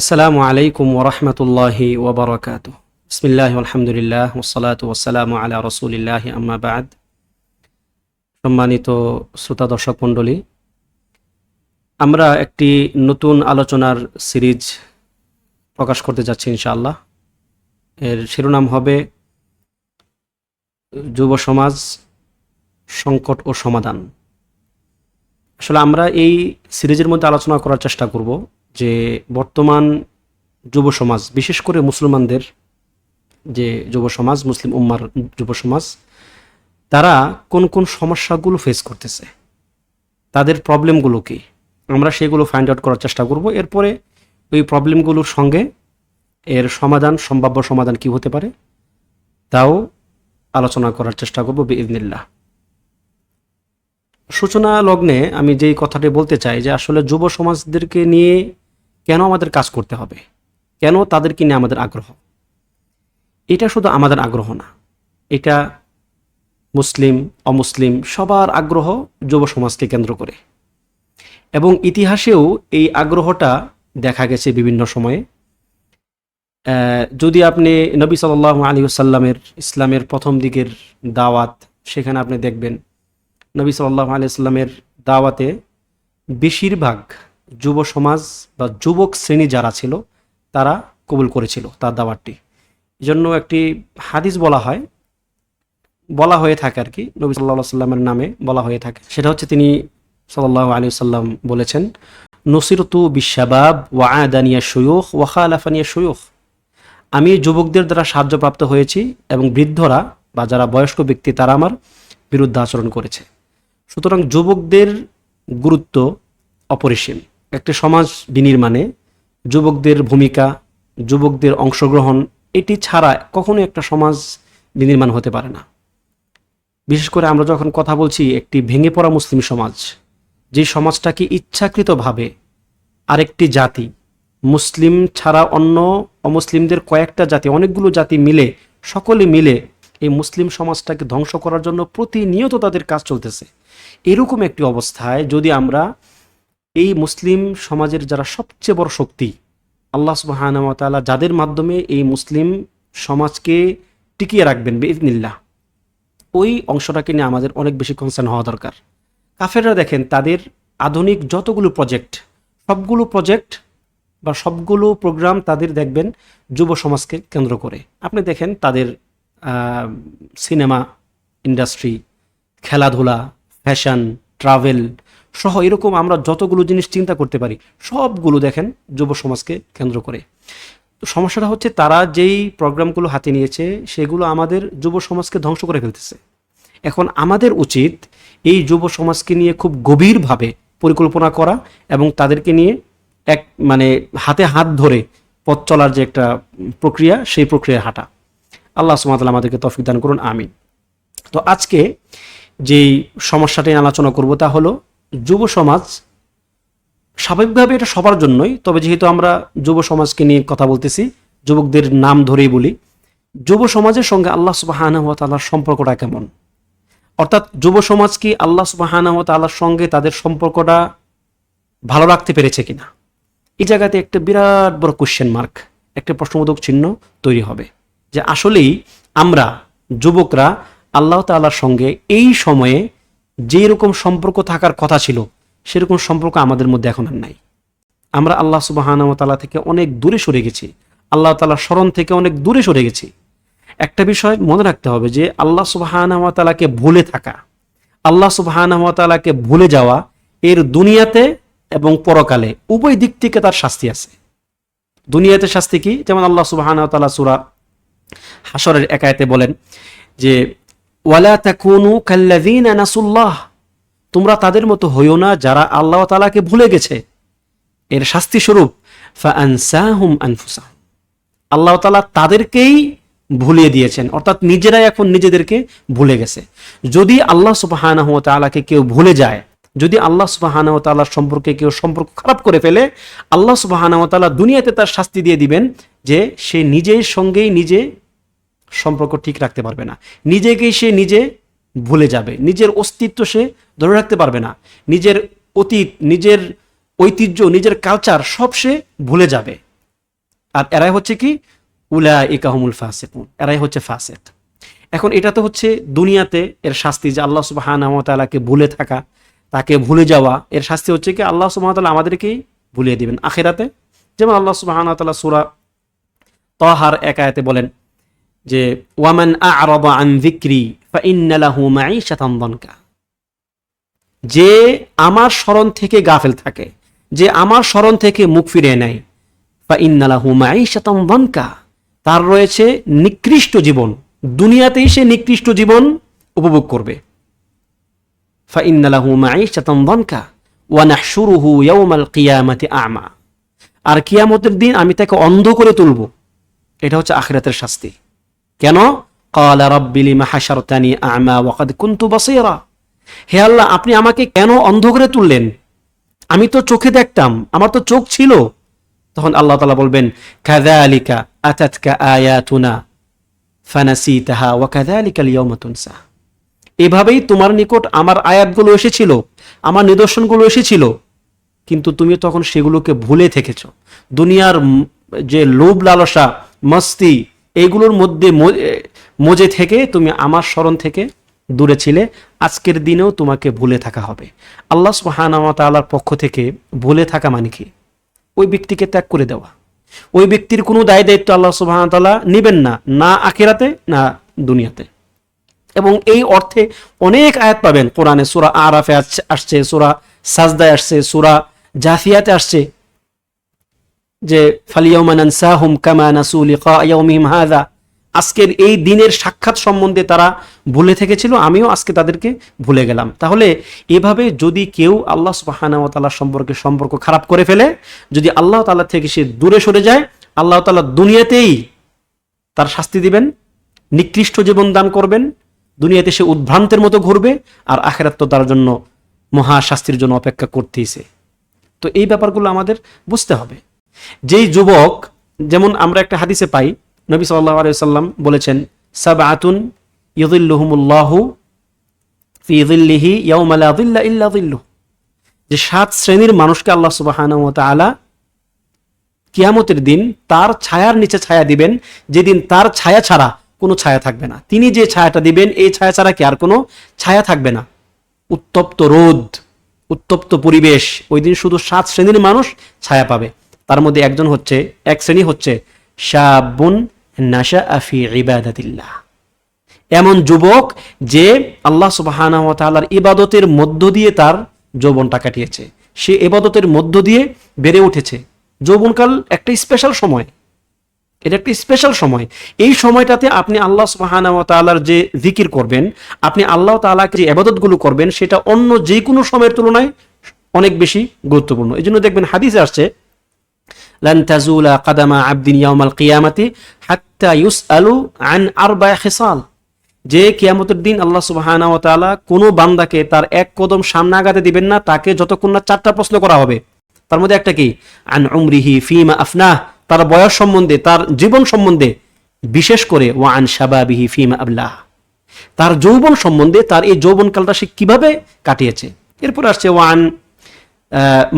আসসালামু আলাইকুম ওরহমতুল্লাহি ওবরাকাত বিসমিল্লাহ আলহামদুলিল্লাহ ওসালাত ওসালাম আলা রসুলিল্লাহ, আম্মা বাদ। সম্মানিত শ্রোতা দর্শক মণ্ডলী, আমরা একটি নতুন আলোচনার সিরিজ প্রকাশ করতে যাচ্ছি ইনশাআল্লাহ। এর শিরোনাম হবে, যুব সমাজ, সংকট ও সমাধান। আসলে আমরা এই সিরিজের মধ্যে আলোচনা করার চেষ্টা করব। যে বর্তমান যুব সমাজ, বিশেষ করে মুসলমানদের যে যুব সমাজ, মুসলিম উম্মার যুব সমাজ, তারা কোন কোন সমস্যাগুলো ফেস করতেছে। তাদের প্রবলেমগুলো কি? আমরা সেগুলো ফাইন্ড আউট করার চেষ্টা করব। এরপরে ওই প্রবলেমগুলোর সঙ্গে এর সমাধান, সম্ভাব্য সমাধান কি হতে পারে, তাও আলোচনা করার চেষ্টা করব বিইদনিল্লাহ। সূচনা লগ্নে আমি যেই কথাটি বলতে চাই যে আসলে যুব সমাজদেরকে নিয়ে কেন আমাদের কাজ করতে হবে? কেন তাদেরকে নিয়ে আমাদের আগ্রহ? এটা শুধু আমাদের আগ্রহ না, এটা মুসলিম, অমুসলিম সবার আগ্রহ যুব সমাজকে কেন্দ্র করে। এবং ইতিহাসেও এই আগ্রহটা দেখা গেছে বিভিন্ন সময়ে। যদি আপনি নবী সাল আলী সাল্লামের ইসলামের প্রথম দিকের দাওয়াত, সেখানে আপনি দেখবেন নবী সাল্লাহ আলিয়াল্লামের দাওয়াতে বেশিরভাগ যুব সমাজ বা যুবক শ্রেণি যারা ছিল, তারা কবুল করেছিল তার দাওয়াতটি। এই জন্য একটি হাদিস বলা হয়, বলা হয়ে থাকে আর কি, নবী সাল্লাহ সাল্লামের নামে বলা হয়ে থাকে। সেটা হচ্ছে তিনি সাল্লাহ আলী সাল্লাম বলেছেন, নসিরতু বিশ্ববাব ওয়া আদানিয়া সৈয়খ ওয়াখা আলাফানিয়া সৈয়খ আমি যুবকদের দ্বারা সাহায্যপ্রাপ্ত হয়েছি এবং বৃদ্ধরা বা যারা বয়স্ক ব্যক্তি, তারা আমার বিরুদ্ধে আচরণ করেছে। সুতরাং যুবকদের গুরুত্ব অপরিসীম। একটি সমাজ বিনির্মাণে যুবকদের ভূমিকা, যুবকদের অংশগ্রহণ, এটি ছাড়া কখনো একটা সমাজ বিনির্মাণ হতে পারে না। বিশেষ করে আমরা যখন কথা বলছি একটি ভেঙে পড়া মুসলিম সমাজ, যে সমাজটাকে ইচ্ছাকৃতভাবে আরেকটি জাতি, মুসলিম ছাড়া অন্য অমুসলিমদের কয়েকটা জাতি, অনেকগুলো জাতি মিলে, সকলে মিলে এই মুসলিম সমাজটাকে ধ্বংস করার জন্য প্রতিনিয়ত তাদের কাজ চলতেছে। এরকম একটি অবস্থায় যদি আমরা এই মুসলিম সমাজের যারা সবচেয়ে বড় শক্তি, আল্লাহ সুবাহানতালা যাদের মাধ্যমে এই মুসলিম সমাজকে টিকিয়ে রাখবেন বেইজনিল্লাহ ওই অংশটাকে নিয়ে আমাদের অনেক বেশি কনসার্ন হওয়া দরকার। কাফেররা দেখেন, তাদের আধুনিক যতগুলো প্রজেক্ট সবগুলো প্রজেক্ট বা সবগুলো প্রোগ্রাম তাদের দেখবেন যুব সমাজকে কেন্দ্র করে। আপনি দেখেন তাদের সিনেমা ইন্ডাস্ট্রি খেলাধুলা ফ্যাশন ট্রাভেল সহ এরকম আমরা যতগুলো জিনিস চিন্তা করতে পারি, সবগুলো দেখেন যুব সমাজকে কেন্দ্র করে। তো সমস্যাটা হচ্ছে তারা যেই প্রোগ্রামগুলো হাতে নিয়েছে, সেগুলো আমাদের যুব সমাজকে ধ্বংস করে ফেলতেছে। এখন আমাদের উচিত এই যুব সমাজকে নিয়ে খুব গভীরভাবে পরিকল্পনা করা এবং তাদেরকে নিয়ে এক মানে হাতে হাত ধরে পথ চলার যে একটা প্রক্রিয়া, সেই প্রক্রিয়ায় হাঁটা। আল্লাহ সুমাতাল আমাদেরকে তফিক দান করুন, আমিন। তো আজকে যেই সমস্যাটি আলোচনা করব তা হলো যুব সমাজ স্বাভাবিকভাবে এটা সবার জন্যই, তবে যেহেতু আমরা যুব সমাজকে নিয়ে কথা বলতেছি, যুবকদের নাম ধরেই বলি, যুব সমাজের সঙ্গে আল্লাহ সুবাহানহতালার সম্পর্কটা কেমন? অর্থাৎ যুব সমাজ কি আল্লাহ সুবাহানহতালার সঙ্গে তাদের সম্পর্কটা ভালো রাখতে পেরেছে কিনা? এই জায়গাতে একটা বিরাট বড় কোশ্চেন মার্ক একটা প্রশ্নবোধক চিহ্ন তৈরি হবে, যে আসলেই আমরা যুবকরা আল্লাহ তাল্লার সঙ্গে এই সময়ে যেই রকম সম্পর্ক থাকার কথা ছিল, সেরকম সম্পর্ক আমাদের মধ্যে এখন আর নাই। আমরা আল্লাহ সুবাহানতালা থেকে অনেক দূরে সরে গেছি। আল্লাহ তালার স্মরণ থেকে অনেক দূরে সরে গেছি। একটা বিষয় মনে রাখতে হবে যে, আল্লাহ সুবাহানতালাকে ভুলে থাকা, আল্লাহ সুবাহানতালাকে ভুলে যাওয়া এর দুনিয়াতে এবং পরকালে উভয় দিক থেকে তার শাস্তি আছে। দুনিয়াতে শাস্তি কি? যেমন আল্লাহ সুবাহানতালা সুরা হাসরের একায়তে বলেন যে ওয়ালা তাকুনু কাল্লাযীনা নাসুল্লাহ। তোমরা তাদের মতো হইও না যারা আল্লাহ তাআলাকে ভুলে গেছে। এর শাস্তি স্বরূপ, ফাআনসাহুম আনফুসাহুম আল্লাহ তাআলা তাদেরকেই ভুলিয়ে দিয়েছেন, অর্থাৎ নিজেরাই এখন নিজেদেরকে ভুলে গেছে। যদি আল্লাহ সুবহানাহু ওয়া তাআলাকে কেউ ভুলে যায়, যদি আল্লাহ সুবহানাহু তাআলার সম্পর্কে কেউ সম্পর্ক খারাপ করে ফেলে, আল্লাহ সুবহানাহু তাআলা দুনিয়াতে তার শাস্তি দিয়ে দিবেন যে সে নিজের সঙ্গেই নিজে সম্পর্ক ঠিক রাখতে পারবে না। নিজেকেই সে নিজে ভুলে যাবে। নিজের অস্তিত্ব সে ধরে রাখতে পারবে না। নিজের অতীত, নিজের ঐতিহ্য, নিজের কালচার সব সে ভুলে যাবে। আর এরাই হচ্ছে কি? উলা ইকাহমুল ফাসেকুন। এরাই হচ্ছে ফাসেক। এখন এটা তো হচ্ছে দুনিয়াতে এর শাস্তি যে আল্লাহ সুবাহানাকে ভুলে থাকা, তাকে ভুলে যাওয়া, এর শাস্তি হচ্ছে কি? আল্লাহ সুবাহতাল্লাহ আমাদেরকেই ভুলিয়ে দিবেন। আখেরাতে যেমন আল্লাহ সুবাহানতাল্লাহ সুরা তহার একায়াতে বলেন যে, ওয়ামান আরবা আন যিকরি ফাইন্নালাহু মাঈশাতান দনকা। যে আমার স্মরণ থেকে গাফেল থাকে, যে আমার স্মরণ থেকে মুখ ফিরিয়ে নেয় ফাইন্নালাহু মাঈশাতান দনকা। তার রয়েছে নিকৃষ্ট জীবন, দুনিয়াতেই সে নিকৃষ্ট জীবন উপভোগ করবে। ফাইন্নালাহু মাঈশাতান দনকা ওয়া নাহশুরুহু ইয়াওমাল কিয়ামাতি আমা। আর কিয়ামতের দিন আমি তাকে অন্ধ করে তুলব। এটা হচ্ছে আখিরাতের শাস্তি। কেন? কালা রব্বিলি মাহাশারতানি আমা ওয়াকাদ কুনতু বাসীরা। হে আল্লাহ, আপনি আমাকে কেন অন্ধ করে তুললেন? আমি তো চোখে দেখতাম, আমার তো চোখ ছিল। তখন আল্লাহ তাআলা বলবেন, কাযালিকা আতাতকা আয়াতুনা ফানাসিতাহা ওয়া কাযালিকা আল-ইয়াওমা তুনসা। এভাবেই তোমার নিকট আমার আয়াতগুলো এসেছিল, আমার নিদর্শনগুলো এসেছিল। কিন্তু তুমি তখন সেগুলোকে ভুলে থেকেছ। দুনিয়ার যে লোভ লালসা, মস্তি এইগুলোর মধ্যে মজে থেকে তুমি আমার স্মরণ থেকে দূরে ছিলে। আজকের দিনেও তোমাকে ভুলে থাকা হবে। আল্লাহ সুবাহানার পক্ষ থেকে ভুলে থাকা মানে কি? ওই ব্যক্তিকে ত্যাগ করে দেওয়া। ওই ব্যক্তির কোনো দায় দায়িত্ব আল্লাহ সুবাহতাল্লাহ নেবেন না না আখেরাতে, না দুনিয়াতে। এবং এই অর্থে অনেক আয়াত পাবেন। কোরআনে সুরা আরাফে আসছে, সুরা সাজদায় আসছে, সুরা জাফিয়াতে আসছে। যে আজকের এই দিনের সাক্ষাৎ সম্বন্ধে তারা ভুলে থেকেছিল, আমিও আজকে তাদেরকে ভুলে গেলাম। তাহলে এভাবে যদি কেউ আল্লাহ সুবহানাহু ওয়া সম্পর্কে সম্পর্ক খারাপ করে ফেলে, যদি আল্লাহ তাআলা থেকে সে দূরে সরে যায়, আল্লাহ তাআলা দুনিয়াতেই তার শাস্তি দিবেন, নিকৃষ্ট জীবন দান করবেন, দুনিয়াতে সে উদ্ভ্রান্তের মতো ঘুরবে, আর আখেরাত তো তার জন্য মহা শাস্তির জন্য অপেক্ষা করতেইছে। তো এই ব্যাপারগুলো আমাদের বুঝতে হবে। যেই যুবক, যেমন আমরা একটা হাদিসে পাই, নবী সাল্লাহ আলাইসাল্লাম বলেছেন সাব আতুন যে সাত শ্রেণির মানুষকে আল্লাহ সুবহানাহু ওয়া তাআলা কিয়ামতের দিন তার ছায়ার নিচে ছায়া দিবেন, যেদিন তার ছায়া ছাড়া কোনো ছায়া থাকবে না। তিনি যে ছায়াটা দিবেন, এই ছায়া ছাড়া কি আর কোনো ছায়া থাকবে না? উত্তপ্ত রোদ, উত্তপ্ত পরিবেশ, ওই দিন শুধু সাত শ্রেণির মানুষ ছায়া পাবে। তার মধ্যে একজন হচ্ছে, এক শ্রেণি হচ্ছে, শাবুন নাশা আফি ইবাদাতিল্লাহ। এমন যুবক যে আল্লাহ সুবহানাহু ওয়া ইবাদতের মধ্য দিয়ে তার যৌবনটা কাটিয়েছে। সে ইবাদতের মধ্য দিয়ে বেড়ে উঠেছে। যৌবনকাল একটা স্পেশাল সময়। এটা একটা স্পেশাল সময়। এই সময়টাতে আপনি আল্লাহ সুবহানাহু ওয়া যে জিকির করবেন, আপনি আল্লাহ তাআলাকে যে ইবাদতগুলো করবেন, সেটা অন্য যে কোনো সময়ের তুলনায় অনেক বেশি গুরুত্বপূর্ণ। এই জন্য দেখবেন হাদিসে আসছে লান তাজুলা কাদামা আবদিন ইয়াউমাল কিয়ামাতি হাত্তা ইউসআলু আন আরবা খিসাল যে কিয়ামতের দিন আল্লাহ সুবহানাহু ওয়া তাআলা কোনো বান্দাকে তার এক কদম সামনে আগাতে দিবেন না, তাকে যতক্ষণ না চারটা প্রশ্ন করা হবে। তার মধ্যে একটা কি? আন উমরিহি ফিমা আফনাহ, তার বয়স সম্বন্ধে, তার জীবন সম্বন্ধে, বিশেষ করে ওয়া আন শাবাবিহি ফিমা আবলাহ। তার যৌবন সম্বন্ধে, তার এই যৌবনকালটা সে কীভাবে কাটিয়েছে? এরপর আসছে ওয়ান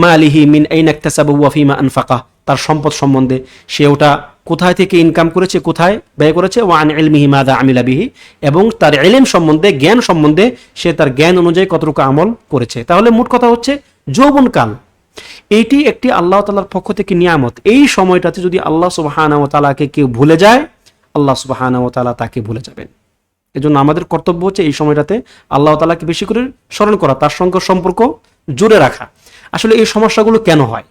মালিহি মিন আইনাক্তাসাবু ওয়া ফিমা আনফাকা তার সম্পদ সম্বন্ধে। সে ওটা কোথায় থেকে ইনকাম করেছে, কোথায় ব্যয় করেছে? ওয়ান ইলমিহি মাদা আমিলা বিহি। এবং তার এলেম সম্বন্ধে, জ্ঞান সম্বন্ধে সে তার জ্ঞান অনুযায়ী কতটুকু আমল করেছে। তাহলে মোট কথা হচ্ছে যৌবনকাল। এইটি একটি আল্লাহ তালার পক্ষ থেকে নিয়ামত। এই সময়টাতে যদি আল্লাহ সুবাহানা ও তালাকে কেউ ভুলে যায়, আল্লাহ সুবাহানা ও তালা তাকে ভুলে যাবেন। এজন্য আমাদের কর্তব্য হচ্ছে এই সময়টাতে আল্লাহ তালাকে বেশি করে স্মরণ করা, তার সঙ্গে সম্পর্ক জুড়ে রাখা। আসলে এই সমস্যাগুলো কেন হয়?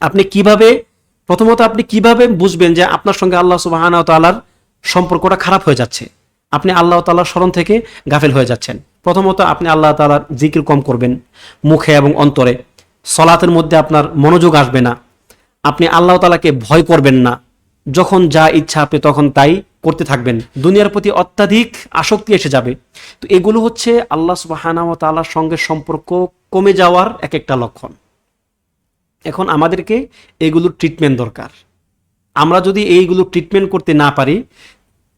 আপনি কীভাবে, প্রথমত আপনি কীভাবে বুঝবেন যে আপনার সঙ্গে আল্লাহ সুবাহানা তালার সম্পর্কটা খারাপ হয়ে যাচ্ছে? আপনি আল্লাহ তালার স্মরণ থেকে গাফেল হয়ে যাচ্ছেন। প্রথমত আপনি আল্লাহ তালার জিকির কম করবেন মুখে এবং অন্তরে। সলাতের মধ্যে আপনার মনোযোগ আসবে না। আপনি আল্লাহ তালাকে ভয় করবেন না। যখন যা ইচ্ছা আপনি তখন তাই করতে থাকবেন। দুনিয়ার প্রতি অত্যাধিক আসক্তি এসে যাবে। তো এগুলো হচ্ছে আল্লাহ সুবাহানা তালার সঙ্গে সম্পর্ক কমে যাওয়ার এক একটা লক্ষণ। এখন আমাদেরকে এগুলোর ট্রিটমেন্ট দরকার। আমরা যদি এইগুলো ট্রিটমেন্ট করতে না পারি,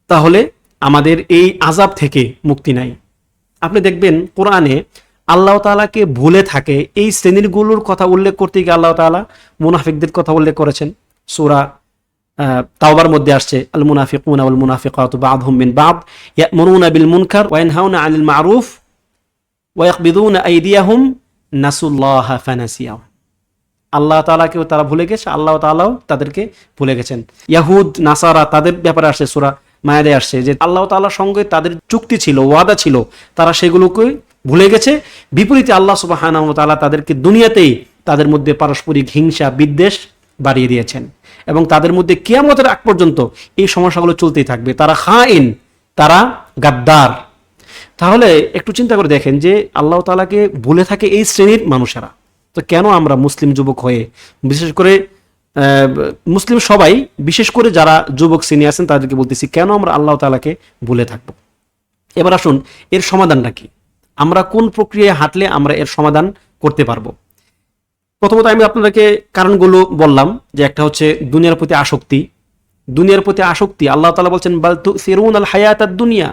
তাহলে আমাদের এই আজাব থেকে মুক্তি নাই। আপনি দেখবেন কোরআনে আল্লাহ তালাকে ভুলে থাকে, এই শ্রেণীরগুলোর কথা উল্লেখ করতে গিয়ে আল্লাহ তালা মুনাফিকদের কথা উল্লেখ করেছেন। সুরা তাওবার মধ্যে আসছে, আল মুনাফিকুনা ওয়াল মুনাফিকাতু বাদহুম মিন বাদ, ইয়ামুরুনা বিল মুনকার ওয়া ইয়ানহাউনা আনিল মারুফ, ওয়া ইয়াকবিদুনা আইদিয়াহুম, নাসুল্লাহ ফানাসিয়াহুম। আল্লাহ তাআলাকেও তারা ভুলে গেছে, আল্লাহ তাআলাও তাদেরকে ভুলে গেছেন। ইয়াহুদ, নাসারা তাদের ব্যাপারে আসছে সূরা মায়াদে আসছে যে আল্লাহ তাআলার সঙ্গে তাদের চুক্তি ছিল, ওয়াদা ছিল, তারা সেগুলোকে ভুলে গেছে। বিপরীতে আল্লাহ সুবহানাহু ওয়া তাআলা তাদেরকে দুনিয়াতেই তাদের মধ্যে পারস্পরিক হিংসা, বিদ্বেষ বাড়িয়ে দিয়েছেন এবং তাদের মধ্যে কিয়ামতের আগ পর্যন্ত এই সমস্যাগুলো চলতেই থাকবে। তারা খাইন তারা গাদ্দার। তাহলে একটু চিন্তা করে দেখেন যে আল্লাহ তালাকে ভুলে থাকে এই শ্রেণির মানুষেরা। তো কেন আমরা মুসলিম যুবক হয়ে, বিশেষ করে মুসলিম সবাই, বিশেষ করে যারা যুবক শ্রেণি আছেন, তাদেরকে বলতেছি, কেন আমরা আল্লাহ তালাকে ভুলে থাকব? এবার আসুন, এর সমাধানটা কি? আমরা কোন প্রক্রিয়ায় হাঁটলে আমরা এর সমাধান করতে পারব? প্রথমত আমি আপনাদেরকে কারণগুলো বললাম, যে একটা হচ্ছে দুনিয়ার প্রতি আসক্তি। দুনিয়ার প্রতি আসক্তি, আল্লাহ তালা বলছেন, বাল তু সিরুন আল হায়াত দুনিয়া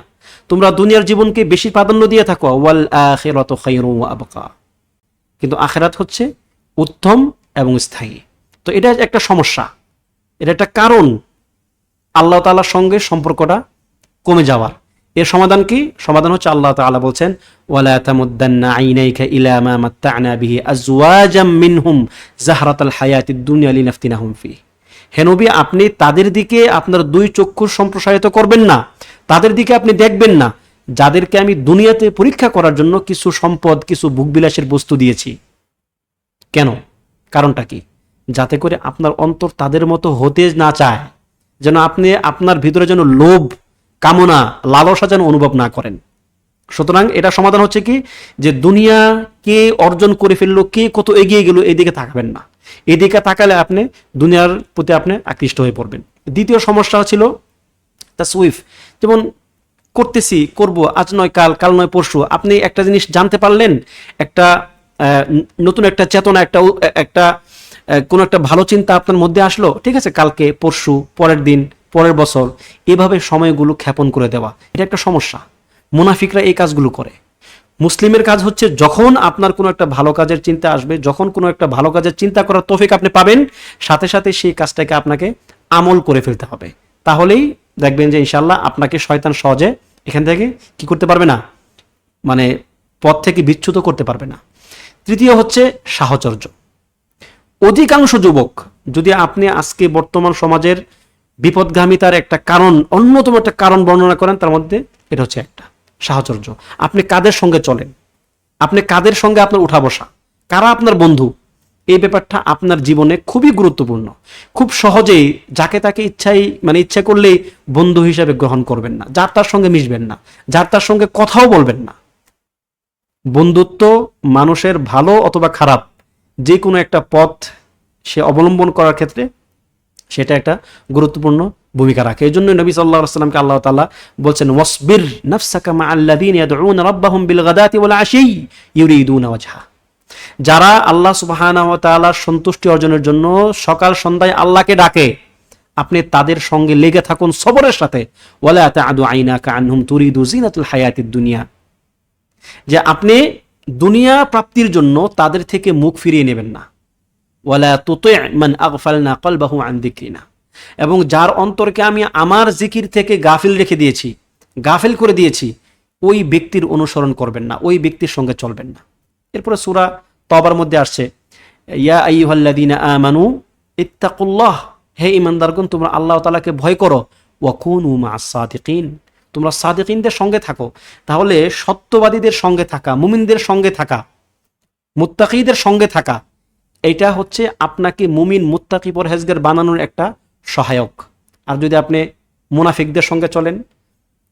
তোমরা দুনিয়ার জীবনকে বেশি প্রাধান্য দিয়ে থাকো ওয়াল আখিরাত খায়রু ওয়া আবকা। কিন্তু আখেরাত হচ্ছে উত্তম এবং স্থায়ী। তো এটা একটা সমস্যা। এটা একটা কারণ। আল্লাহ তাআলার সঙ্গে সম্পর্কটা কমে যাওয়ার। এর সমাধান কি? সমাধান হচ্ছে আল্লাহ তাআলা বলছেন, ওয়ালা তামুদ্দান্না আইনাইকা ইলা মা মাত্তা'না বিহি আজওয়াজাম মিনহুম জাহরাতাল হায়াতিদ দুনিয়া লিনাফতিনাহুম ফি হে নবী, আপনি তাদের দিকে আপনার দুই চক্ষু সম্প্রসারিত করবেন না। তাদের দিকে আপনি দেখবেন না। যাদেরকে আমি দুনিয়াতে পরীক্ষা করার জন্য কিছু সম্পদ, কিছু ভোগবিলাসের বস্তু দিয়েছি। কেন? কারণটা কি? যাতে করে আপনার অন্তর তাদের মতো হতে না চায়, যেন আপনি আপনার ভিতরে যেন লোভ, কামনা, লালসা যেন অনুভব না করেন। সুতরাং এটা সমাধান হচ্ছে কি? যে দুনিয়া কে অর্জন করে ফেলল, কে কত এগিয়ে গেল, এদিকে তাকাবেন না। এদিকে তাকালে আপনি দুনিয়ার প্রতি আপনি আকৃষ্ট হয়ে পড়বেন। দ্বিতীয় সমস্যা ছিল তা সুইফ যেমন করতেছি, করব, আজ নয় কাল কাল নয় পরশু। আপনি একটা জিনিস জানতে পারলেন, একটা নতুন একটা চেতনা, একটা একটা কোনো একটা ভালো চিন্তা আপনার মধ্যে আসলো, ঠিক আছে, কালকে, পরশু, পরের দিন, পরের বছর, এভাবে সময়গুলো ক্ষেপণ করে দেওয়া। এটা একটা সমস্যা। মুনাফিকরা এই কাজগুলো করে। মুসলিমের কাজ হচ্ছে যখন আপনার কোনো একটা ভালো কাজের চিন্তা আসবে, যখন কোনো একটা ভালো কাজের চিন্তা করার তৌফিক আপনি পাবেন, সাথে সাথে সেই কাজটাকে আপনাকে আমল করে ফেলতে হবে। তাহলেই দেখবেন যে ইনশাল্লাহ আপনাকে শয়তান সহজে এখান থেকে কি করতে পারবে না? মানে পথ থেকে বিচ্যুত করতে পারবে না। তৃতীয় হচ্ছে সাহচর্য। অধিকাংশ যুবক, যদি আপনি আজকে বর্তমান সমাজের বিপদগামিতার একটা কারণ, অন্যতম একটা কারণ বর্ণনা করেন, তার মধ্যে এটা হচ্ছে একটা, সাহচর্য। আপনি কাদের সঙ্গে চলেন? আপনি কাদের সঙ্গে আপনার উঠা বসা? কারা আপনার বন্ধু? এই ব্যাপারটা আপনার জীবনে খুবই গুরুত্বপূর্ণ। খুব সহজেই যাকে তাকে ইচ্ছাই মানে ইচ্ছা করলেই বন্ধু হিসাবে গ্রহণ করবেন না, যার তার সঙ্গে মিশবেন না, যার তার সঙ্গে কথাও বলবেন না। বন্ধুত্ব মানুষের ভালো অথবা খারাপ, যে কোনো একটা পথ সে অবলম্বন করার ক্ষেত্রে সেটা একটা গুরুত্বপূর্ণ ভূমিকা রাখে। এই জন্য নবী সাল্লাহ সাল্লামকে আল্লাহ তাআলা বলছেন, ওয়াসবির নাফসাকা মা আল্লাযীনা ইয়াদউনা রাব্বাহুম বিল গাদাতি ওয়াল আশী ইউরিদুনা ওয়াজহা। যারা আল্লাহ সুবহানাহু সন্তুষ্টি অর্জনের জন্য সকাল সন্ধ্যায় আল্লাহকে ডাকে, আপনি তাদের সঙ্গে লেগে থাকুন সবরের সাথে। জিনাতুল হায়াতিদ দুনিয়া। যে আপনি দুনিয়া প্রাপ্তির জন্য তাদের থেকে মুখ ফিরিয়ে নেবেন না। এবং যার অন্তরকে আমি আমার জিকির থেকে গাফিল রেখে দিয়েছি, গাফিল করে দিয়েছি, ওই ব্যক্তির অনুসরণ করবেন না, ওই ব্যক্তির সঙ্গে চলবেন না। এরপরে সুরা তবার মধ্যে আসছে, ইয়া আইয়ুহাল্লাযীনা আমানু ইত্তাকুল্লাহ হে ইমানদারগণ তোমরা আল্লাহ তাআলাকে ভয় করো ওয়াকুনু মা'আস সাদিকিন তোমরা সাদিকিনদের সঙ্গে থাকো। তাহলে সত্যবাদীদের সঙ্গে থাকা, মুমিনদের সঙ্গে থাকা, মুত্তাকিদের সঙ্গে থাকা এটা হচ্ছে আপনাকে মুমিন মুত্তাকি পরহেজগার বানানোর একটা সহায়ক। আর যদি আপনি মুনাফিকদের সঙ্গে চলেন,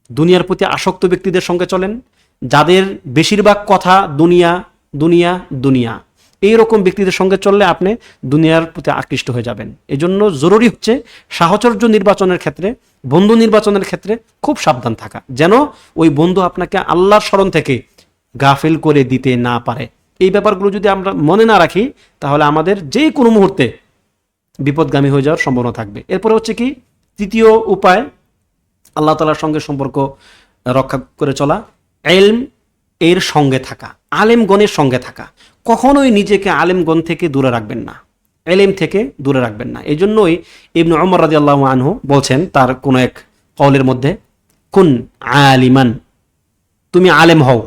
দুনিয়ার প্রতি আসক্ত ব্যক্তিদের সঙ্গে চলেন, যাদের বেশিরভাগ কথা দুনিয়া দুনিয়া দুনিয়া। এই রকম ব্যক্তিদের সঙ্গে চললে আপনি দুনিয়ার প্রতি আকৃষ্ট হয়ে যাবেন। এজন্য জরুরি হচ্ছে সাহচর্য নির্বাচনের ক্ষেত্রে, বন্ধু নির্বাচনের ক্ষেত্রে খুব সাবধান থাকা। যেন ওই বন্ধু আপনাকে আল্লাহর স্মরণ থেকে গাফিল করে দিতে না পারে। এই ব্যাপারগুলো যদি আমরা মনে না রাখি, তাহলে আমাদের যে কোনো মুহূর্তে বিপদগামী হয়ে যাওয়ার সম্ভাবনা থাকবে। এরপরে হচ্ছে কি, তৃতীয় উপায়, আল্লাহ তালার সঙ্গে সম্পর্ক রক্ষা করে চলা। এলম এর সঙ্গে থাকা। আলেমগণের সঙ্গে থাকা। কখনোই নিজেকে আলেমগণ থেকে দূরে রাখবেন না। এলেম থেকে দূরে রাখবেন না। এই জন্যই ইবনু অমর রাজি আল্লাহ আনহু বলছেন তার কোনো এক কলের মধ্যে, কুন আলিমান তুমি আলেম হও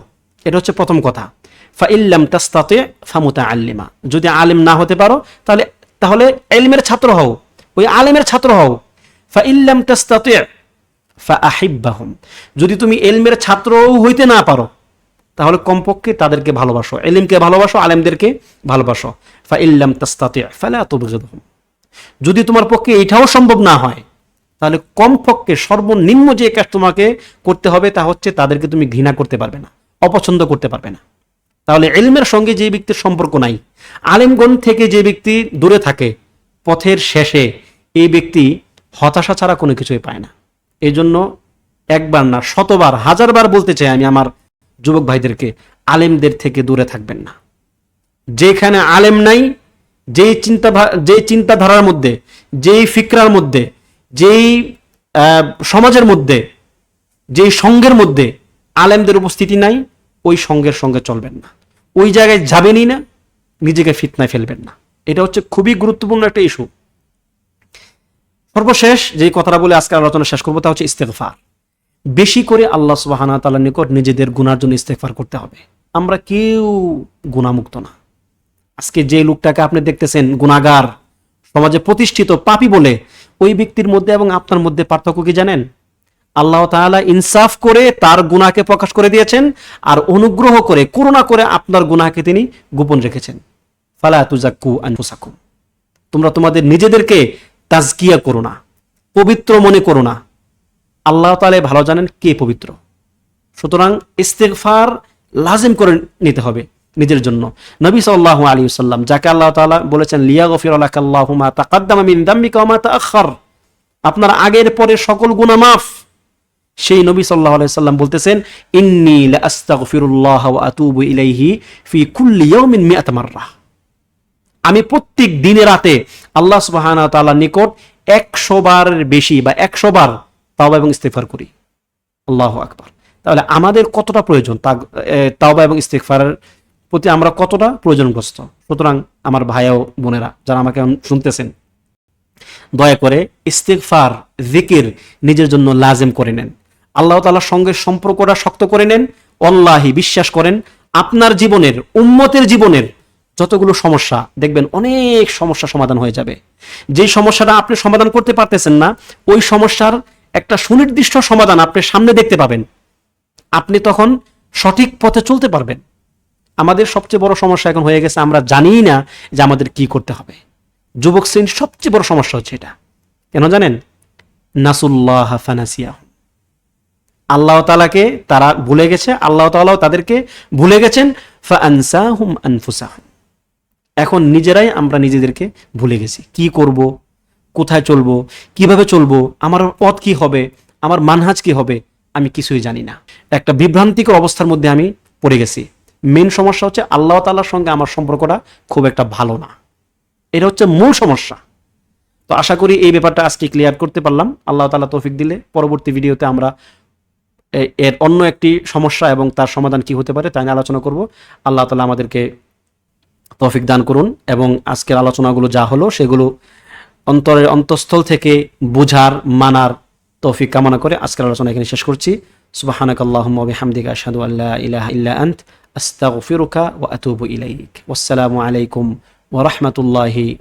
এটা হচ্ছে প্রথম কথা। ফা ইল্লাম তাস্তাতে ফামুতা আল্লিমা যদি আলেম না হতে পারো, তাহলে তাহলে এলমের ছাত্র হও। ওই আলেমের ছাত্র হও। ফা ইল্লাম তাস্তাতে ফা আহিব্বাহম যদি তুমি এলমের ছাত্রও হইতে না পারো তাহলে কমপক্ষে তাদেরকে ভালোবাসো। এলিমকে ভালোবাসো, আলেমদেরকে ভালোবাসো। ফা ইল্লাম তাস্তাতে, ফালা যদি তোমার পক্ষে এটাও সম্ভব না হয়, তাহলে কমপক্ষে সর্বনিম্ন যে কাজ তোমাকে করতে হবে তা হচ্ছে তাদেরকে তুমি ঘৃণা করতে পারবে না, অপছন্দ করতে পারবে না। তাহলে এলমের সঙ্গে যে ব্যক্তির সম্পর্ক নাই, আলেমগণ থেকে যে ব্যক্তি দূরে থাকে, পথের শেষে এই ব্যক্তি হতাশা ছাড়া কোনো কিছুই পায় না। এই জন্য একবার না, শতবার, হাজারবার বলতে চাই আমি আমার যুবক ভাইদেরকে আলেমদের থেকে দূরে থাকবেন না। যেখানে আলেম নাই, যেই চিন্তা যেই চিন্তাধারার মধ্যে, যেই ফিকরার মধ্যে, যেই সমাজের মধ্যে, যেই সঙ্গের মধ্যে আলেমদের উপস্থিতি নাই, ওই সঙ্গের সঙ্গে চলবেন না। ওই জায়গায় যাবেনই না, নিজেকে ফিতনায় ফেলবেন না। এটা হচ্ছে খুবই গুরুত্বপূর্ণ একটা ইস্যু সর্বশেষ যেই কথাটা বলে আজকে আলোচনা শেষ করব, তা হচ্ছে ইস্তেগফার। বেশি করে আল্লাহ সুবাহানা তাআলার নিকট নিজেদের গুনার জন্য ইস্তেগফার করতে হবে। আমরা কেউ গুণামুক্ত না। আজকে যে লোকটাকে আপনি দেখতেছেন গুণাগার সমাজে প্রতিষ্ঠিত পাপি বলে, ওই ব্যক্তির মধ্যে এবং আপনার মধ্যে পার্থক্য কি জানেন? আল্লাহ তাআলা ইনসাফ করে তার গুণাকে প্রকাশ করে দিয়েছেন আর অনুগ্রহ করে, করুণা করে আপনার গুনাহকে তিনি গোপন রেখেছেন। ফালা তুজাক্কু তোমরা তোমাদের নিজেদেরকে তাজকিয়া করো না, পবিত্র মনে করো না। আল্লাহ তালে ভালো জানেন কে পবিত্র। সুতরাং ইস্তেগফার লাজিম করে নিতে হবে নিজের জন্য। নবী সাল্লাল্লাহু আলাইহি সাল্লাম যাকে আল্লাহ তাআলা বলেছেন লিয়া গফির আল্লাহু তাকাদ্দামা দাম্মিকা মা তাআখার আপনার আগের পরে সকল গুনাহ মাফ। সেই নবী আলাইহি সাল্লাম বলতেছেন, ইন্নী আস্তাগফিরুল্লাহ আতুবু ইলাইহি ফি কুল্লি ইয়াউমিন আমি প্রত্যেক দিনে রাতে আল্লাহ সুবহানাহু ওয়া তাআলার নিকট 100 বারের বেশি বা 100 বার তাওবা এবং ইস্তেগফার করি। আল্লাহ আকবার। তাহলে আমাদের কতটা প্রয়োজন? তা তাওবা এবং ইস্তেগফারের প্রতি আমরা কতটা প্রয়োজনগ্রস্ত? সুতরাং আমার ভাই ও বোনেরা, যারা আমাকে শুনতেছেন, দয়া করে ইস্তেগফার, জিকির নিজের জন্য লাজেম করে নেন। আল্লাহ তাআলার সঙ্গে সম্পর্কটা শক্ত করে নেন। অল্লাহি বিশ্বাস করেন, আপনার জীবনের, উম্মতের জীবনের যতগুলো সমস্যা, দেখবেন অনেক সমস্যা সমাধান হয়ে যাবে। যেই সমস্যাটা আপনি সমাধান করতে পারতেছেন না, ওই সমস্যার একটা সুনির্দিষ্ট সমাধান আপনি সামনে দেখতে পাবেন। আপনি তখন সঠিক পথে চলতে পারবেন। আমাদের সবচেয়ে বড় সমস্যা এখন হয়ে গেছে, আমরা জানিই না যে আমাদের কি করতে হবে। যুবক শ্রেণির সবচেয়ে বড় সমস্যা হচ্ছে এটা। কেন জানেন? নাসুল্লাহ ফানাসিয়া আল্লাহ তালাকে তারা ভুলে গেছে, আল্লাহ তালাও তাদেরকে ভুলে গেছেন, ফানসাহুম আনফুসাহুম। এখন নিজেরাই আমরা নিজেদেরকে ভুলে গেছি। কি করব? কোথায় চলবো, কীভাবে চলবো, আমার পথ কি হবে, আমার মানহাজ কি হবে, আমি কিছুই জানি না। একটা বিভ্রান্তিকর অবস্থার মধ্যে আমি পড়ে গেছি। মেন সমস্যা হচ্ছে আল্লাহ তাআলার সঙ্গে আমার সম্পর্কটা খুব একটা ভালো না। এটা হচ্ছে মূল সমস্যা। তো আশা করি এই ব্যাপারটা আজকে ক্লিয়ার করতে পারলাম। আল্লাহ তাআলা তৌফিক দিলে পরবর্তী ভিডিওতে আমরা এর অন্য একটি সমস্যা এবং তার সমাধান কি হতে পারে তাই নিয়ে আলোচনা করব। আল্লাহ তালা আমাদেরকে তৌফিক দান করুন এবং আজকের আলোচনাগুলো যা হলো সেগুলো অন্তরের অন্তঃস্থল থেকে বুঝার, মানার তৌফিক কামনা করে আজকের আলোচনা এখানে শেষ করছি। সুবাহানাক ইলাইক। ওয়াসসালামু আলাইকুম ওয়া রাহমাতুল্লাহি